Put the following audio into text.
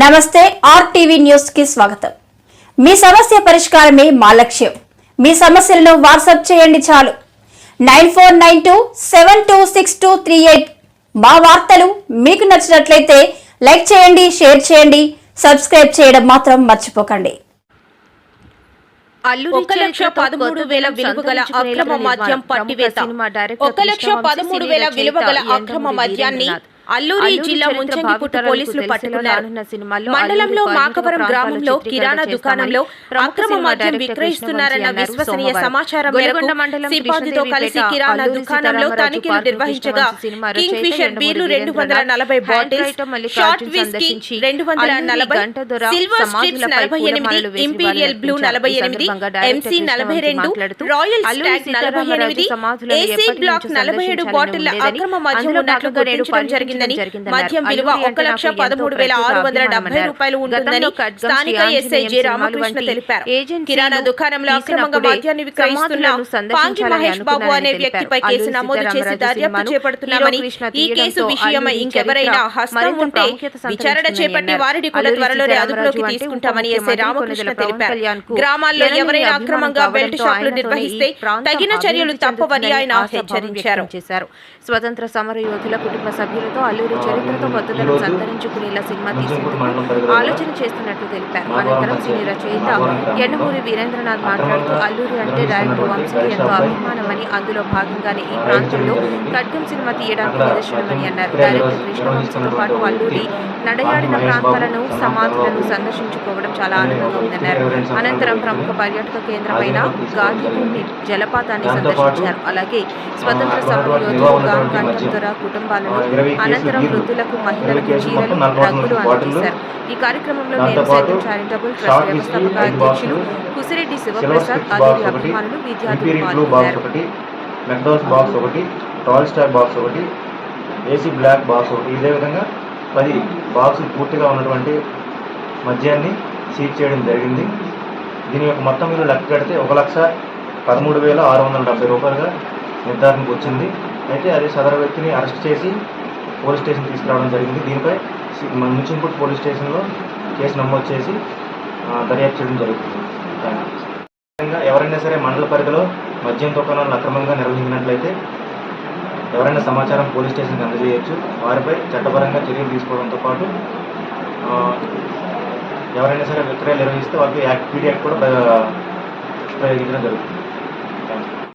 నమస్తే ఆర్టీవీ న్యూస్కి స్వాగతం. మీ సమస్య పరిష్కారమే మా లక్ష్యం. మీ సమస్యలను వాట్సాప్ చేయండి చాలు. Nine four nine two seven two six two three eight మా వార్తలు మీకు నచ్చినట్లయితే లైక్ చేయండి షేర్ చేయండి సబ్స్క్రైబ్ చేయడం మాత్రం మర్చిపోకండి. అల్లూరి ఒక లక్ష పదమూడు వేల విలువ గల అక్రమ మద్యం పట్టివేత. ఒక లక్ష పదమూడు వేల విలువ గల అక్రమ మద్యాన్ని. అల్లూరి జిల్లా ముంచంగిపుట్టు పోలీసులు పట్టుకున్నారు మండలంలో మాకవరం గ్రామంలో కిరాణా దుకాణంలో అక్రమ మద్యం విక్రయిస్తున్నారన్న విశ్వసనీయ. సమాచారం మేరకు సిబ్బందితో కలిసి కిరాణా దుకాణంలో తనిఖీలు నిర్వహించగా కింగ్ ఫిషర్ బీర్లు రెండు వందల నలభై బాటిల్స్ షార్ట్ విస్కీ రెండు వందల నలభై సిల్వర్ స్ట్రిప్స్ నలభై ఎనిమిది ఇంపీరియల్ బ్లూ నలభై ఎనిమిది ఎంసీ నలభై రెండు రాయల్ స్టాగ్ నలభై ఎనిమిది ఏసీ బ్లాక్ నలభై ఏడు ఉండేదని, అక్రమ మద్యం ఉన్నట్లు గుర్తించడం పర్యటించడం జరిగిందని. మద్యం విలువ ఒక లక్ష పదమూడు వేల ఆరు వందల డెబ్బై రూపాయలు. ఉంటుందని స్థానిక ఎస్ఐ జె రామకృష్ణ తెలిపారు కిరాణా దుకాణంలో అక్రమంగా మద్యాన్ని విక్రయిస్తున్న పాంగి మహేష్ బాబు అనే వ్యక్తిపై. కేసు నమోదు చేసి దర్యాప్తు చేపడుతున్నామని ఈ కేసు విషయమై ఇంకెవరైనా హస్తం ఉంటే విచారణ చేపట్టి. వారిని కూడా త్వరలోనే అదుపులోకి తీసుకుంటామని ఎస్ఐ రామకృష్ణ తెలిపారు గ్రామాల్లో ఎవరైనా అక్రమంగా బెల్ట్ షాపులు నిర్వహిస్తే తగిన చర్యలు తప్పవని ఆయన హెచ్చరించారు స్వతంత్ర సమర యోధుల కుటుంబ సభ్యులతో అల్లూరి చరిత్రతో కొత్తదనం సంతరించుకునేలా సినిమా తీసేందుకు ఆలోచన చేస్తున్నట్లు తెలిపారు. అనంతరం సినీ రచయిత ఎండమూరి వీరేంద్రనాథ్ మాట్లాడుతూ అల్లూరి అంటే డైరెక్టర్ వంశీకి ఎంతో అభిమానమని అందులో భాగంగానే ఈ రైతు ప్రాంతంలో. ఖడ్గం సినిమా తీయడానికి నిదర్శనమని అన్నారు. డైరెక్టర్ కృష్ణవంశీతో పాటు అల్లూరి నడయాడిన ప్రాంతాలను సమాధులను సందర్శించుకోవడం చాలా ఆనందంగా ఉందన్నారు. అనంతరం ప్రముఖ పర్యాటక కేంద్రమైన గాంధీభూమి జలపాతాన్ని సందర్శించారు. అలాగే స్వతంత్ర కంఠంధర మద్యం, కుటుంబాలను అనంతరం వృద్ధులకు మహిళలకు చీరలు బాటిళ్ళు, అందజేశారు ఈ కార్యక్రమంలో నేను సైతం చారిటబుల్ ట్రస్ట్ వ్యవస్థాపక అధ్యక్షులు కుసిరెడ్డి శివప్రసాద్ ఒకటి అభిమానులు విద్యార్థులు పాల్గొన్నారు. ఒకటి మెక్డోస్ బాక్స్ ఒకటి రాయల్ స్టార్ బాక్స్ ఒకటి ఏసీ బ్లాక్ బాక్స్ ఒకటి. ఇదే విధంగా పది బాక్సులు పూర్తిగా ఉన్నటువంటి మద్యాన్ని సీజ్ చేయడం జరిగింది. దీని యొక్క మొత్తం విలువ లెక్క కడితే ఒక లక్ష పదమూడు వేల ఆరు వందల డెబ్బై రూపాయలుగా నిర్ధారణకు వచ్చింది. అయితే అది సదరు వ్యక్తిని అరెస్ట్ చేసి పోలీస్ స్టేషన్ తీసుకురావడం జరిగింది. దీనిపై ముంచింపూర్ పోలీస్ స్టేషన్లో కేసు నమోదు చేసి దర్యాప్తు చేయడం జరుగుతుంది. విధంగా ఎవరైనా సరే మండల పరిధిలో మద్యం దుకాణాలను అక్రమంగా నిర్వహించినట్లయితే ఎవరైనా సమాచారం పోలీస్ స్టేషన్కి అందజేయచ్చు. వారిపై చట్టపరంగా చర్యలు తీసుకోవడంతో పాటు ఎవరైనా సరే విక్రయాలు నిర్వహిస్తే వారికి యాక్ట్ పీడీ కూడా ప్రయోగించడం జరుగుతుంది.